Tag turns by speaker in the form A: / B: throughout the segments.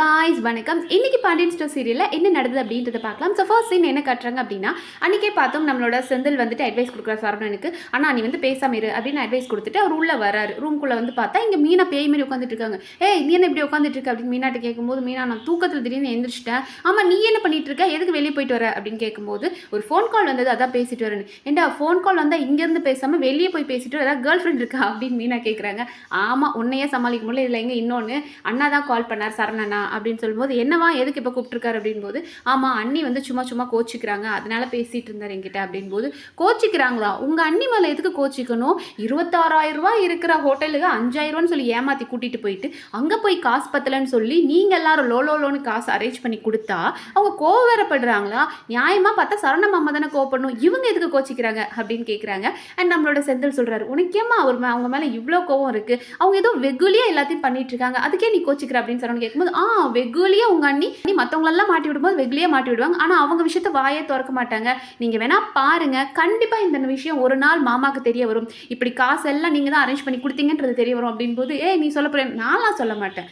A: Guys வணக்கம். இன்னைக்கு Pandian store சீரியலில் என்ன நடந்தது அப்படின்றத பார்க்கலாம். ஸோ ஃபர்ஸ்ட் சீன் என்ன காட்டுறாங்க அப்படின்னா அன்றைக்கே பார்த்தோம் நம்மளோட செந்தில் வந்துட்டு அட்வைஸ் கொடுக்குற சரவணனுக்கு ஆனால் நீ வந்து பேசாம இரு அப்படின்னு அட்வைஸ் கொடுத்துட்டு அவர் உள்ளே வராரு ரூம்குள்ளே வந்து பார்த்தா இங்கே மீனா பேய் மாரி உட்காந்துட்டு இருக்காங்க. ஏ நீ என்ன இப்படி உட்காந்துட்டு இருக்க? அப்படின்னு மீனாட்ட கேட்கும்போது மீனா நான் தூக்கத்தில் திடீர்னு எந்திரிச்சிட்டேன். ஆமாம் நீ என்ன பண்ணிட்டு இருக்க? எதுக்கு வெளியே போயிட்டு வர? அப்படின்னு கேட்கும்போது ஒரு ஃபோன் கால் வந்தது அதான் பேசிட்டு வரேன் ஏண்டா ஃபோன் கால் வந்தால் இங்கேருந்து பேசாமல் வெளியே போய் பேசிட்டு வர, ஏதாவது கேர்ள் ஃப்ரெண்ட் இருக்கா? அப்படின்னு மீனா கேட்குறாங்க. ஆமாம் உன்னையே சமாளிக்க முடியல. இதில் எங்கே இன்னொன்று அண்ணா தான் கால் பண்ணார் சரணண்ணா அப்படின்னு சொல்லும்போது என்னவா எதுக்கு இப்போ கூப்பிட்டுருக்காரு? அப்படின்போது ஆமாம் அண்ணி வந்து சும்மா சும்மா கோச்சிக்கிறாங்க. அதனால பேசிகிட்டு இருந்தார் என்கிட்ட. அப்படின்போது கோச்சிக்கிறாங்களா? உங்கள் அண்ணி மேலே எதுக்கு கோச்சிக்கணும்? இருபத்தாறாயிரம் இருக்கிற ஹோட்டலுக்கு அஞ்சாயிரம் ரூபான்னு சொல்லி ஏமாற்றி கூட்டிகிட்டு போயிட்டு அங்கே போய் காசு பத்தலைன்னு சொல்லி நீங்கள் எல்லாரும் லோ லோ லோன்னு காசு அரேஞ்ச் பண்ணி கொடுத்தா அவங்க கோவரப்படுறாங்களா நியாயமாக பார்த்தா சரண மாமா தானே கோவப்படணும். இவங்க எதுக்கு கோச்சிக்கிறாங்க? அப்படின்னு கேட்குறாங்க அண்ட் நம்மளோட செந்தில் சொல்கிறாரு உனக்கேம்மா அவர் அவங்க மேலே இவ்வளோ கோவம் இருக்குது அவங்க ஏதோ வெகுலியாக எல்லாத்தையும் பண்ணிட்டு இருக்காங்க. அதுக்கே நீ கோச்சிக்கிற? அப்படின்னு சரவணன் கேட்கும்போது ஆ வெகுலியாக உங்கள் அண்ணி நீ மற்றவங்களெல்லாம் மாட்டி விடும்போது வெகுலியாக மாட்டி விடுவாங்க. ஆனால் அவங்க விஷயத்த வாயே திறக்க மாட்டாங்க. நீங்கள் வேணா பாருங்க. கண்டிப்பாக இந்த விஷயம் ஒரு நாள் மாமாக்கு தெரிய வரும். இப்படி காசு எல்லாம் நீங்கள் தான் அரேஞ்ச் பண்ணி கொடுத்தீங்கன்றது தெரிய வரும் அப்படின்போது ஏ நீ சொல்ல போற நான்லாம் சொல்ல மாட்டேன்.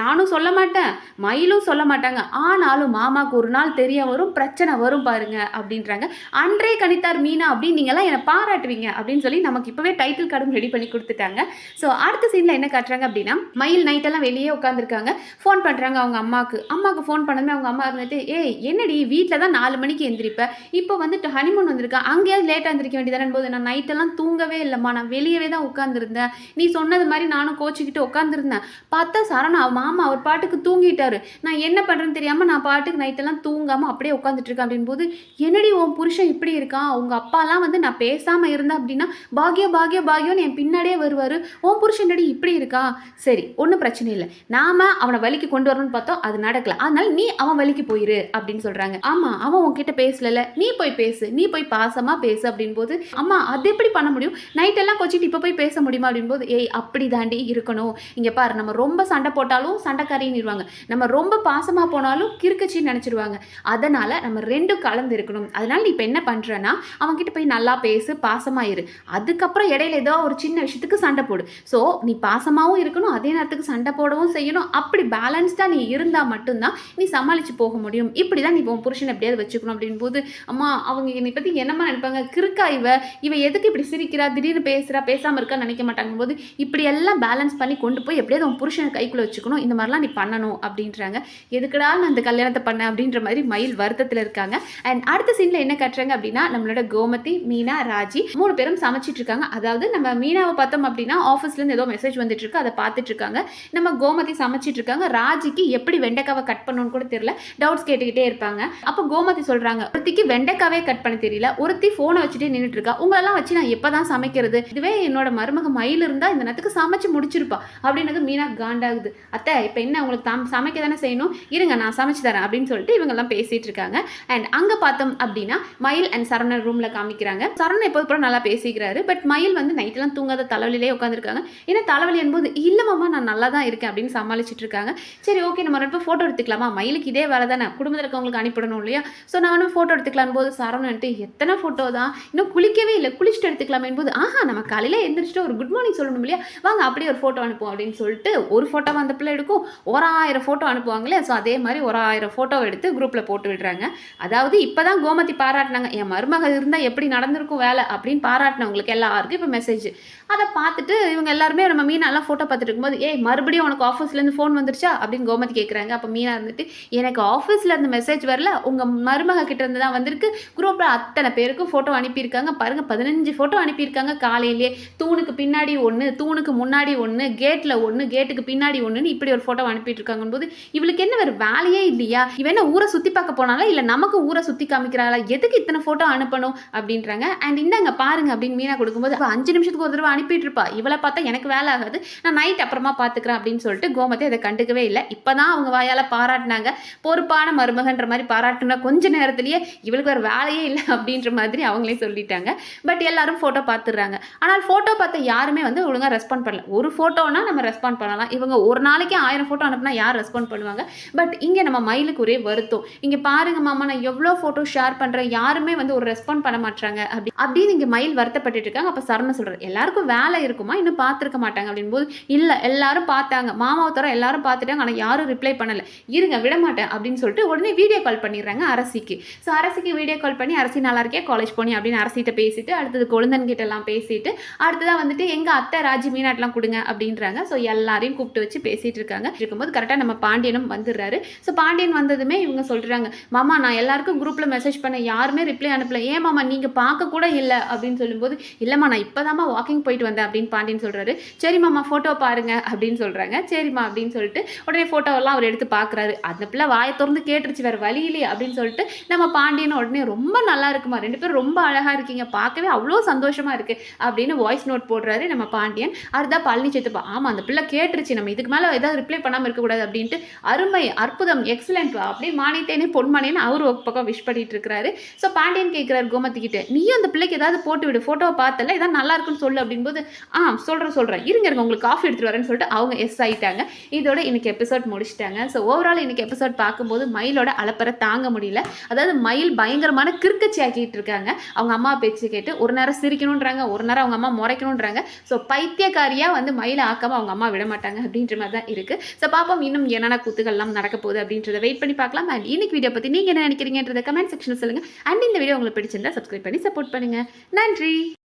A: நானும் சொல்ல மாட்டேன். மயிலும் சொல்ல மாட்டாங்க. ஆனாலும் மாமாக்கு ஒரு நாள் தெரிய வரும் பிரச்சனை வரும் பாருங்க அப்படின்றாங்க. அன்றே கணித்தார் மீனா அப்படின்னு நீங்கள்லாம் என்னை பாராட்டுவீங்க அப்படின்னு சொல்லி நமக்கு இப்போவே டைட்டில் கார்டும் ரெடி பண்ணி கொடுத்துட்டாங்க. ஸோ அடுத்த சீனில் என்ன காட்டுறாங்க அப்படின்னா மயில் நைட்டெல்லாம் வெளியே உட்காந்துருக்காங்க ஃபோன் பண்ணுறாங்க அவங்க அம்மாவுக்கு. அம்மாவுக்கு ஃபோன் பண்ணதுமே அவங்க அம்மா இருந்துட்டு ஏய் என்னடி வீட்டில் தான் நாலு மணிக்கு எந்திரிப்ப. இப்போ வந்துட்டு ஹனிமூன் வந்திருக்கேன் அங்கேயாவது லேட்டாக எந்திரிக்க வேண்டியதானே போது நான் நைட்டெல்லாம் தூங்கவே இல்லைம்மா. நான் வெளியவே தான் உட்காந்துருந்தேன் நீ சொன்னது மாதிரி நானும் கோச்சிக்கிட்டு உட்காந்துருந்தேன் பார்த்தா சரணா மாமா அவர் பாட்டுக்கு தூங்கிட்டாரு. நான் என்ன பண்ணுறேன்னு தெரியாமல் நான் பாட்டுக்கு நைட்டெல்லாம் தூங்காமல் அப்படியே உட்காந்துட்டு இருக்கேன் அப்படின் போது என்னடி உன் புருஷன் இப்படி இருக்கான்? உங்கள் அப்பாலாம் வந்து நான் பேசாமல் இருந்தேன் அப்படின்னா பாக்யா பாக்யா பாக்யோன்னு என் பின்னாடியே வருவார். உன் புருஷன் என்னடி இப்படி இருக்கா? சரி ஒன்றும் பிரச்சனை இல்லை. நாம அவனை வலிக்கு கொண்டு வரணும்னு பார்த்தோம் அது நடக்கல. அதனால நீ அவன் வழிக்கு போயிரு அப்படின்னு சொல்றாங்க. ஆமா அவன் உன்கிட்ட பேசல நீ போய் பேசு. நீ போய் பாசமா பேசு அப்படின்னு போது அம்மா அது எப்படி பண்ண முடியும்? நைட் எல்லாம் கொச்சிட்டு இப்போ போய் பேச முடியுமா அப்படின்னு போது ஏய் அப்படி தாண்டி இருக்கணும். இங்க பாரு நம்ம ரொம்ப சண்டை போட்டாலும் சண்டைக்காரின்னு நம்ம ரொம்ப பாசமா போனாலும் கிறுக்கச்சின்னு நினைச்சிருவாங்க. அதனால நம்ம ரெண்டும் கலந்து இருக்கணும். அதனால நீ இப்போ என்ன பண்றேன்னா அவன்கிட்ட போய் நல்லா பேசு பாசமா இரு. அதுக்கப்புறம் இடையில ஏதோ ஒரு சின்ன விஷயத்துக்கு சண்டை போடு. ஸோ நீ பாசமாகவும் இருக்கணும் அதே நேரத்துக்கு சண்டை போடவும் செய்யணும். அப்படி பேலன்ஸ்டாக நீ இருந்தால் மட்டும்தான் நீ சமாளித்து போக முடியும். இப்படி தான் நீ உன் புருஷனை எப்படியாவது வச்சுக்கணும் அப்படின் போது அம்மா அவங்க என்னை பற்றி என்னம்மா நினைப்பாங்க? கிறுக்கா இவ. இவ எதுக்கு இப்படி சிரிக்கிறா? திடீர்னு பேசுகிறா பேசாமல் இருக்கா நினைக்க மாட்டாங்க போது இப்படி எல்லாம் பேலன்ஸ் பண்ணி கொண்டு போய் எப்படியாவது உன் புருஷனை கைக்குள்ளே வச்சுக்கணும். இந்த மாதிரிலாம் நீ பண்ணணும் அப்படின்றாங்க. எதுக்குடா நான் இந்த கல்யாணத்தை பண்ணேன் அப்படின்ற மாதிரி மயில் வருத்தத்தில் இருக்காங்க. அண்ட் அடுத்த சீனில் என்ன கட்டுறாங்க அப்படின்னா நம்மளோட கோமதி மீனா ராஜி மூணு பேரும் சமைச்சிட்டு இருக்காங்க. அதாவது நம்ம மீனாவை பார்த்தோம் அப்படின்னா ஆஃபீஸ்லேருந்து ஏதோ மெசேஜ் வந்துட்டு இருக்கு. அதை பார்த்துட்டு இருக்காங்க. நம்ம கோமதி சமைச்சிட்டு இருக்காங்க. ராஜி ராஜிக்கு எப்படி வெண்டைக்காவை கட் பண்ணணும்னு கூட தெரியல. டவுட்ஸ் கேட்டுக்கிட்டே இருப்பாங்க. அப்போ கோமதி சொல்றாங்க ஒருத்திக்கு வெண்டைக்காவே கட் பண்ண தெரியல. ஒருத்தி ஃபோனை வச்சுட்டே நின்றுட்டு இருக்கா. உங்களெல்லாம் வச்சு நான் எப்பதான் சமைக்கிறது? இதுவே என்னோட மருமக மயில் இருந்தா இந்த நேரத்துக்கு சமைச்சு முடிச்சிருப்பா. அப்படின்னது மீனா காண்டாகுது. அத்தை இப்போ என்ன உங்களுக்கு தாம் சமைக்க தானே செய்யணும்? இருங்க நான் சமைச்சு தரேன். அப்படின்னு சொல்லிட்டு இவங்க எல்லாம் பேசிட்டு இருக்காங்க. அண்ட் அங்க பார்த்தோம் அப்படின்னா மயில் அண்ட் சரவணன் ரூம்ல காமிக்கிறாங்க. சரவணன் எப்போது கூட நல்லா பேசிக்கிறாரு. பட் மயில் வந்து நைட்டெல்லாம் தூங்காத தலைவலிலே உட்காந்துருக்காங்க ஏன்னா தலைவலி என்பது இல்லை நான் நல்லா தான் இருக்கேன். அப்படின்னு சமாளிச்சுட்டு இருக்காங்க. சரி ஓகே நம்ம ரெண்டு ஃபோட்டோ எடுத்துக்கலாமா? மயிலுக்கு இதே வேலை தானே? குடும்பத்தில் இருக்கவங்களுக்கு அனுப்பிடணும் இல்லையா? ஸோ நான் வந்து ஃபோட்டோ எடுத்துக்கலாம் போது சரவணன்ட்டு எத்தனை ஃபோட்டோ தான்? இன்னும் குளிக்கவே இல்லை. குளிச்சுட்டு எடுத்துக்கலாம் என்பது ஆஹா நம்ம காலையில் எழுந்திரிச்சிட்டு ஒரு குட் மார்னிங் சொல்லணும் இல்லையா? வாங்க அப்படியே ஒரு ஃபோட்டோ அனுப்புவோம் அப்படின்னு சொல்லிட்டு ஒரு ஃபோட்டோ அந்த பிள்ளை எடுக்கும். ஒரு ஆயிரம் ஃபோட்டோ அனுப்புவாங்களே ஸோ அதே மாதிரி ஒரு ஆயிரம் ஃபோட்டோ எடுத்து குரூப்பில் போட்டு விடுறாங்க. அதாவது இப்போ தான் கோமதி பாராட்டினாங்க. என் மருமக இருந்தால் எப்படி நடந்திருக்கும் வேலை? அப்படின்னு பாராட்டினவங்களுக்கு எல்லாருக்கும் இப்போ மெசேஜ் அதை பார்த்துட்டு இவங்க எல்லாருமே நம்ம மீனாலாம் ஃபோட்டோ பார்த்துட்டு இருக்கும்போது ஏய் மறுபடியும் உனக்கு ஆஃபீஸ்லேருந்து ஃபோன் வந்துருச்சா? அப்படின்னு கோமதி கேட்குறாங்க அப்போ மீனா இருந்துட்டு எனக்கு ஆஃபீஸில் இருந்து மெசேஜ் வரல. உங்கள் மருமக கிட்ட இருந்து தான் வந்திருக்கு. குரூப்பில் அத்தனை பேருக்கும் ஃபோட்டோ அனுப்பியிருக்காங்க. பாருங்கள் பதினஞ்சு ஃபோட்டோ அனுப்பியிருக்காங்க. காலையிலேயே தூணுக்கு பின்னாடி ஒன்று தூணுக்கு முன்னாடி ஒன்று கேட்டில் ஒன்று கேட்டுக்கு பின்னாடி ஒன்றுன்னு இப்படி ஒரு ஃபோட்டோ அனுப்பிட்டு போது இவளுக்கு என்ன வேறு வேலையே இல்லையா? இவன் என்ன ஊரை சுற்றி பார்க்க போனாலா இல்லை நமக்கு ஊரை சுற்றி காமிக்கிறாளா? எதுக்கு இத்தனை ஃபோட்டோ அனுப்பணும்? அப்படின்றாங்க. அண்ட் இந்தாங்க பாருங்க அப்படின்னு மீனா கொடுக்கும்போது அப்போ அஞ்சு நிமிஷத்துக்கு ஒரு தடவை அனுப்பிட்டு இருப்பா இவளை பார்த்தா எனக்கு வேலை ஆகாது. நான் நைட் அப்புறமா பார்த்துக்கிறேன் அப்படின்னு சொல்லிட்டு கோமத்தை அதை கண்டுக்கவே இல்லை. இப்போதான் அவங்க வாயால் பாராட்டினாங்க. பொறுப்பான மருமகன்ற மாதிரி பாராட்டுனா கொஞ்ச நேரத்துலேயே இவளுக்கு வேறு வேலையே இல்லை அப்படின்ற மாதிரி அவங்களே சொல்லிட்டாங்க. பட் எல்லாரும் ஃபோட்டோ பார்த்துடுறாங்க ஆனால் ஃபோட்டோ பார்த்த யாருமே வந்து ஒழுங்காக ரெஸ்பாண்ட் பண்ணல. ஒரு ஃபோட்டோனா நம்ம ரெஸ்பாண்ட் பண்ணலாம். இவங்க ஒரு நாளைக்கு ஆயிரம் ஃபோட்டோ அனுப்புனா யார் ரெஸ்பாண்ட் பண்ணுவாங்க? பட் இங்கே நம்ம மயிலுக்கு ஒரே வருத்தம். இங்கே பாருங்க மாமா நான் எவ்வளோ ஃபோட்டோ ஷேர் பண்ணுறேன் யாருமே வந்து ஒரு ரெஸ்பாண்ட் பண்ண மாட்டாங்க அப்படி அப்படின்னு இங்கே மயில் வருத்தப்பட்டு இருக்காங்க. அப்போ சரண சொல்கிறார் எல்லாருக்கும் வேலை இருக்குமா? இன்னும் பார்த்துருக்க மாட்டாங்க. அப்படின்போது இல்லை எல்லாரும் பார்த்தாங்க. மாமாவை தவிர எல்லாரும் பார்த்துட்டாங்க. ஆனால் யாரும் ரிப்ளை பண்ணலை. இருங்க விட மாட்டேன் அப்படின்னு சொல்லிட்டு உடனே வீடியோ கால் பண்ணிடுறாங்க அரசிக்கு. ஸோ அரசிக்கு வீடியோ கால் பண்ணி அரசி நல்லா இருக்கே காலேஜ் போனி அப்படின்னு அரசிட்ட பேசிட்டு அடுத்தது கொழுந்தன் எல்லாம் பேசிட்டு அடுத்ததாக வந்துட்டு எங்கள் அத்தை ராஜி மீனாட்டெலாம் கொடுங்க அப்படின்றாங்க. ஸோ எல்லாரையும் கூப்பிட்டு வச்சு பேசிட்டு இருக்காங்க. இருக்கும்போது கரெக்டாக நம்ம பாண்டியனும் வந்துடுறாரு. ஸோ பாண்டியன் வந்ததுமே இவங்க சொல்கிறாங்க மாமா நான் எல்லாருக்கும் குரூப்பில் மெசேஜ் பண்ண யாருமே ரிப்ளை அனுப்பல. ஏன் மாமா நீங்கள் பார்க்க கூட இல்லை அப்படின்னு சொல்லும்போது இல்லைம்மா நான் இப்போ வாக்கிங் போயிட்டு வந்தேன் அப்படின்னு பாண்டியன் சொல்கிறாரு சரி மாமா ஃபோட்டோ பாருங்க அப்படின்னு சொல்கிறாங்க சரிம்மா அப்படின்னு சொல்லிட்டு உடனே ஃபோட்டோவெல்லாம் அவர் எடுத்து பார்க்குறாரு அந்த பிள்ளை வாயை திறந்து கேட்டுருச்சு வேறு வழியிலே அப்படின்னு சொல்லிட்டு நம்ம பாண்டியன் உடனே ரொம்ப நல்லா இருக்குமா? ரெண்டு பேரும் ரொம்ப அழகாக இருக்கீங்க பார்க்கவே அவ்வளோ சந்தோஷமாக இருக்குது அப்படின்னு வாய்ஸ் நோட் போடுறாரு நம்ம பாண்டியன். அதுதான் பழனி சித்தப்பா. ஆமாம் அந்த பிள்ளை கேட்டுருச்சு நம்ம இதுக்கு மேலே ஏதாவது ரிப்ளை பண்ணாமல் இருக்கக்கூடாது அப்படின்ட்டு அருமை அற்புதம் எக்ஸலண்ட் அப்படியே மானித்தேனே பொன்மானேன்னு அவர் ஒரு பக்கம் விஷ் பண்ணிட்டு இருக்கிறாரு. ஸோ பாண்டியன் கேட்குறாரு கோமதி கிட்ட நீயும் அந்த பிள்ளைக்கு ஏதாவது போட்டு விடு ஃபோட்டோவை பார்த்தல ஏதாவது நல்லா இருக்குன்னு சொல்லு அப்படின்போது ஆ சொல்கிறேன் சொல்கிறேன் இருங்க இருங்க உங்களுக்கு காஃபி எடுத்துட்டு வரேன்னு சொல்லிட்டு அவங்க எஸ் ஆயிட்டாங்க. இதோட இன்னைக்கு எபிசோட் முடிச்சிட்டாங்க. ஸோ ஓவரால் இன்னைக்கு எபிசோட் பார்க்கும்போது மயிலோட அலப்பறை தாங்க முடியல. அதாவது மயில் பயங்கரமான கிறுக்கச்சி ஆக்கிட்டு இருக்காங்க. அவங்க அம்மா பேச்சு கேட்டு ஒரு நேரம் சிரிக்கணுன்றாங்க ஒரு நேரம் அவங்க அம்மா முறைக்கணுன்றாங்க ஸோ பைத்தியக்காரியாக வந்து மயிலை ஆக்காமல் அவங்க அம்மா விட மாட்டாங்க அப்படின்ற மாதிரி தான் இருக்குது ஸோ பார்ப்போம் இன்னும் என்னென்ன கூத்துக்கள்லாம் நடக்க போகுது அப்படின்றத வெயிட் பண்ணி பார்க்கலாம். அண்ட் இன்னைக்கு வீடியோ பற்றி நீங்கள் என்ன நினைக்கிறீங்கன்றத கமெண்ட் செக்ஷனில் சொல்லுங்கள் அண்ட் இந்த வீடியோ உங்களுக்கு பிடிச்சிருந்தா சப்ஸ்கிரைப் பண்ணி சப்போர்ட் பண்ணுங்கள் நன்றி!